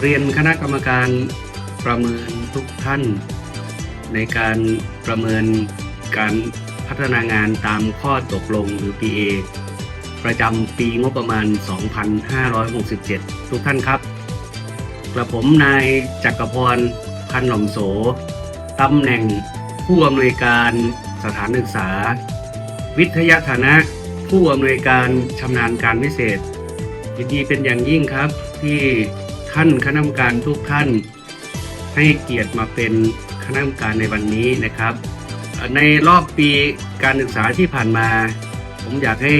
เรียนคณะกรรมการประเมินทุกท่าน ในการประเมินการพัฒนางานตามข้อตกลงหรือ PA ประจำปีงบประมาณ 2567 ทุกท่านครับ กระผมนายจักรพรพันหล่อมโสตำแหน่งผู้อำนวยการสถานศึกษา วิทยาฐานะผู้อำนวยการชำนาญการพิเศษยินดีเป็นอย่างยิ่งครับที่ ท่านคณะกรรมการทุกท่าน ให้เกียรติมาเป็นคณะกรรมการในวันนี้นะครับ ในรอบปีการศึกษาที่ผ่านมา ผมอยากให้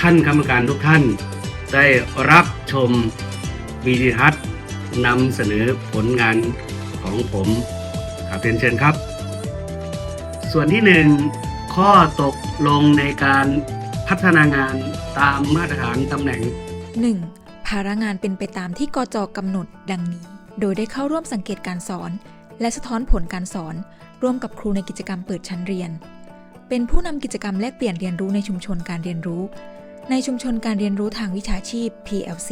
ท่านคณะกรรมการทุกท่าน ได้รับชมวีดีทัศน์นำเสนอผลงานของผมครับเรียนเชิญครับ ส่วนที่หนึ่งข้อตกลงในการพัฒนางานตามมาตรฐานตำแหน่ง 1. ภาระงานเป็นไปตามที่กจกำหนดดังนี้ โดยได้เข้าร่วมสังเกตการสอน และสะท้อนผลการสอน ร่วมกับครูในกิจกรรมเปิดชั้นเรียน เป็นผู้นำกิจกรรมแลกเปลี่ยนเรียนรู้ในชุมชนการเรียนรู้ ในชุมชนการเรียนรู้ทางวิชาชีพ PLC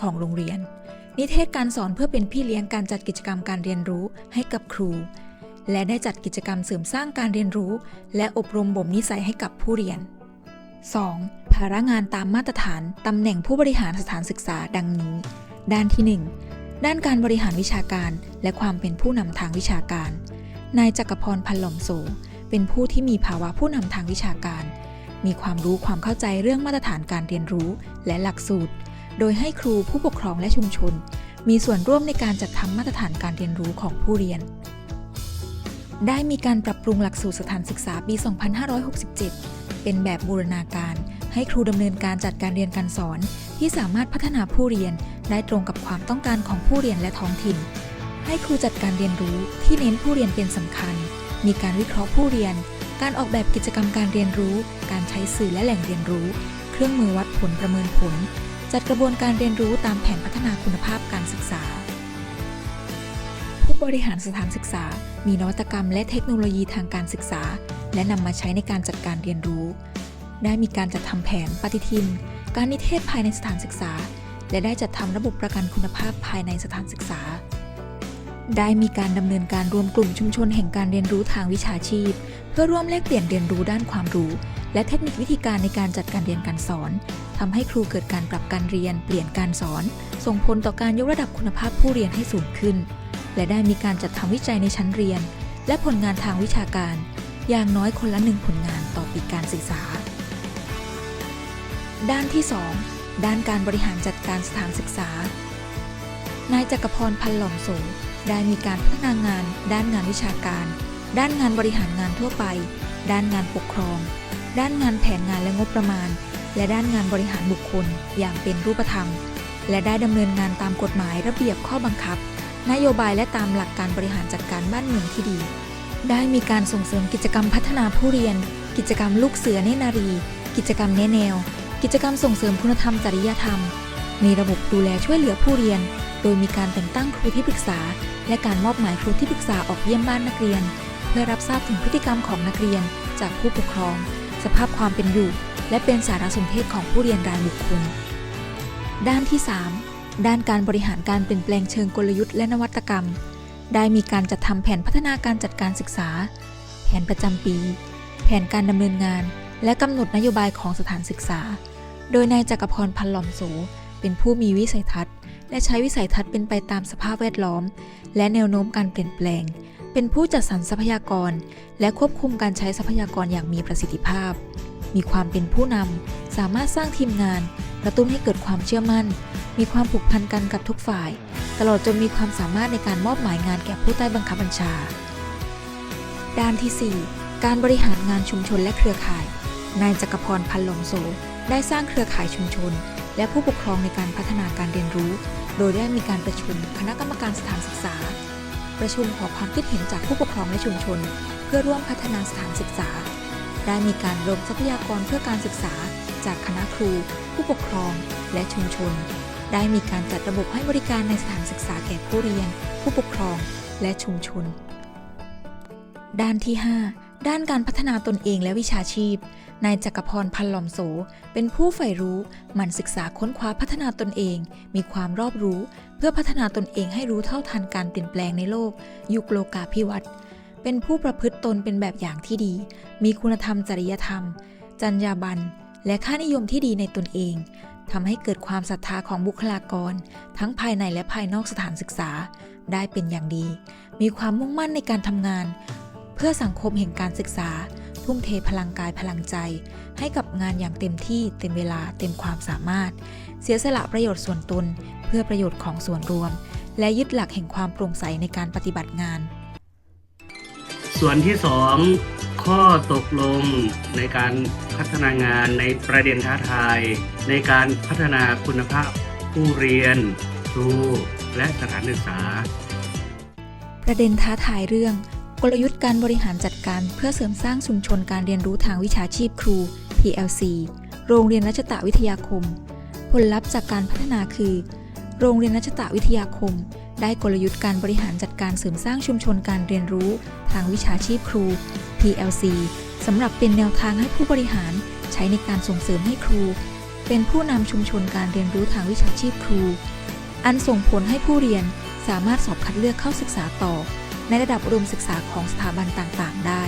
ของโรงเรียน นิเทศการสอนเพื่อเป็นพี่เลี้ยงการจัดกิจกรรมการเรียนรู้ให้กับครู และได้จัดกิจกรรมเสริมสร้างการเรียนรู้ และอบรมบ่มนิสัยให้กับผู้เรียน 2. ภาระงานตามมาตรฐานตำแหน่งผู้บริหารสถานศึกษาดังนี้ ด้านที่ 1 ด้านการบริหารวิชาการและความเป็นผู้นำทางวิชาการ นายจักรพรพันหล่อมโส เป็นผู้ที่มีภาวะผู้นำทางวิชาการ มีความรู้ความเข้าใจเรื่องมาตรฐานการเรียนรู้และหลักสูตร โดยให้ครูผู้ปกครองและชุมชน มีส่วนร่วมในการจัดทำมาตรฐานการเรียนรู้ของผู้เรียนได้มีการปรับปรุงหลักสูตรสถานศึกษาปี 2567 เป็นแบบบูรณาการ ให้ครูดำเนินการจัดการเรียนการสอน ที่สามารถพัฒนาผู้เรียนได้ตรงกับความต้องการของผู้เรียนและท้องถิ่น ให้ครูจัดการเรียนรู้ที่เน้นผู้เรียนเป็นสำคัญ มีการวิเคราะห์ผู้เรียน การออกแบบกิจกรรมการเรียนรู้ การใช้สื่อและแหล่งเรียนรู้ เครื่องมือวัดผลประเมินผล จัดกระบวนการเรียนรู้ตามแผนพัฒนาคุณภาพการศึกษาผู้บริหารสถานศึกษา มีนวัตกรรมและเทคโนโลยีทางการศึกษา และนำมาใช้ในการจัดการเรียนรู้ ได้มีการจัดทำแผนปฏิทิน การนิเทศภายในสถานศึกษา และได้จัดทำระบบประกันคุณภาพภายในสถานศึกษา ได้มีการดำเนินการรวมกลุ่มชุมชนแห่งการเรียนรู้ทางวิชาชีพ เพื่อร่วมแลกเปลี่ยนเรียนรู้ด้านความรู้ และเทคนิควิธีการในการจัดการเรียนการสอนทำให้ครูเกิดการปรับการเรียน เปลี่ยนการสอน ส่งผลต่อการยกระดับคุณภาพผู้เรียนให้สูงขึ้น และได้มีการจัดทำวิจัยในชั้นเรียน และผลงานทางวิชาการ อย่างน้อยคนละหนึ่งผลงานต่อปีการศึกษา ด้านที่ 2 ด้านการบริหารจัดการสถานศึกษา นายจักรพรพันหล่อมโสได้มีการพัฒนางาน ด้านงานวิชาการ ด้านงานบริหารงานทั่วไป ด้านงานปกครอง ด้านงานแผนงานและงบประมาณ และด้านงานบริหารบุคคล อย่างเป็นรูปธรรม และได้ดำเนินงานตามกฎหมายระเบียบข้อบังคับ นโยบายและตามหลักการบริหารจัดการบ้านเมืองที่ดี ได้มีการส่งเสริมกิจกรรมพัฒนาผู้เรียน กิจกรรมลูกเสือเนนารี กิจกรรมแนแนว กิจกรรมส่งเสริมคุณธรรมจริยธรรม มีระบบดูแลช่วยเหลือผู้เรียน โดยมีการแต่งตั้งครูที่ปรึกษา และการมอบหมายครูที่ปรึกษาออกเยี่ยมบ้านนักเรียน เพื่อรับทราบถึงพฤติกรรมของนักเรียน จากผู้ปกครอง สภาพความเป็นอยู่ และเป็นสารสนเทศของผู้เรียนรายบุคคล ด้านที่ 3 ด้านการบริหารการเปลี่ยนแปลงเชิงกลยุทธ์และนวัตกรรม ได้มีการจัดทำแผนพัฒนาการจัดการศึกษา แผนประจำปี แผนการดำเนินงาน และกำหนดนโยบายของสถานศึกษา โดยนายจักรพรพันหล่อมโส เป็นผู้มีวิสัยทัศน์ และใช้วิสัยทัศน์เป็นไปตามสภาพแวดล้อม และแนวโน้มการเปลี่ยนแปลง เป็นผู้จัดสรรทรัพยากร และควบคุมการใช้ทรัพยากรอย่างมีประสิทธิภาพ มีความเป็นผู้นำ สามารถสร้างทีมงาน กระตุ้นให้เกิดความเชื่อมั่น มีความผูกพันกันกับทุกฝ่าย ตลอดจนมีความสามารถในการมอบหมายงานแก่ผู้ใต้บังคับบัญชา ด้านที่ 4 การบริหารงานชุมชนและเครือข่าย นายจักรพรพันหลงโสได้สร้างเครือข่ายชุมชน และผู้ปกครองในการพัฒนาการเรียนรู้ โดยได้มีการประชุมคณะกรรมการสถานศึกษา ประชุมขอความคิดเห็นจากผู้ปกครองและชุมชน เพื่อร่วมพัฒนาสถานศึกษา ได้มีการรวมทรัพยากรเพื่อการศึกษา จากคณะครู ผู้ปกครอง และชุมชน ได้มีการจัดระบบให้บริการในสถานศึกษาแก่ผู้เรียน ผู้ปกครอง และชุมชน ด้านที่ 5 ด้านการพัฒนาตนเองและวิชาชีพ นายจักรพรพันหลอมโส เป็นผู้ใฝ่รู้หมั่นศึกษาค้นคว้าพัฒนาตนเอง มีความรอบรู้ เพื่อพัฒนาตนเองให้รู้เท่าทันการเปลี่ยนแปลงในโลก ยุคโลกาภิวัตน์เป็นผู้ประพฤติตนเป็นแบบอย่างที่ดี มีคุณธรรมจริยธรรม จรรยาบรรณและค่านิยมที่ดีในตนเองทำให้เกิดความศรัทธาของบุคลากร ทั้งภายในและภายนอกสถานศึกษา ได้เป็นอย่างดี มีความมุ่งมั่นในการทำงาน เพื่อสังคมแห่งการศึกษา ทุ่มเทพลังกายพลังใจ ให้กับงานอย่างเต็มที่เต็มเวลาเต็มความสามารถ เสียสละประโยชน์ส่วนตน เพื่อประโยชน์ของส่วนรวม และยึดหลักแห่งความโปร่งใสในการปฏิบัติงาน ส่วนที่2ข้อตกลงในการพัฒนางานในประเด็นท้าทาย ในการพัฒนาคุณภาพผู้เรียนครูและสถานศึกษา ประเด็นท้าทายเรื่อง กลยุทธ์การบริหารจัดการเพื่อเสริมสร้างชุมชนการเรียนรู้ทางวิชาชีพครู PLC โรงเรียนรัชตะวิทยาคม ผลลัพธ์จากการพัฒนาคือ โรงเรียนรัชตะวิทยาคม ได้กลยุทธ์การบริหารจัดการเสริมสร้างชุมชนการเรียนรู้ทางวิชาชีพครู PLC สำหรับเป็นแนวทางให้ผู้บริหารใช้ในการส่งเสริมให้ครู เป็นผู้นำชุมชนการเรียนรู้ทางวิชาชีพครู อันส่งผลให้ผู้เรียนสามารถสอบคัดเลือกเข้าศึกษาต่อ ในระดับอุดมศึกษาของสถาบันต่างๆ ได้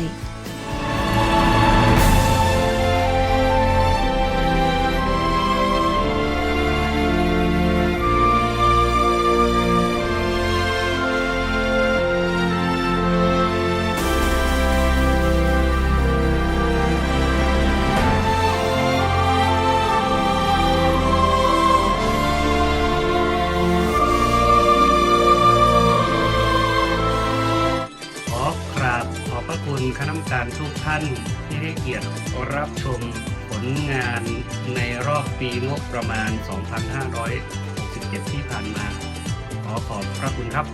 คุณคณะกรรมการทุกท่านที่ได้เกียรติรับชมผลงานในรอบปีงบประมาณ 2567 ที่ผ่านมา ขอขอบพระคุณครับ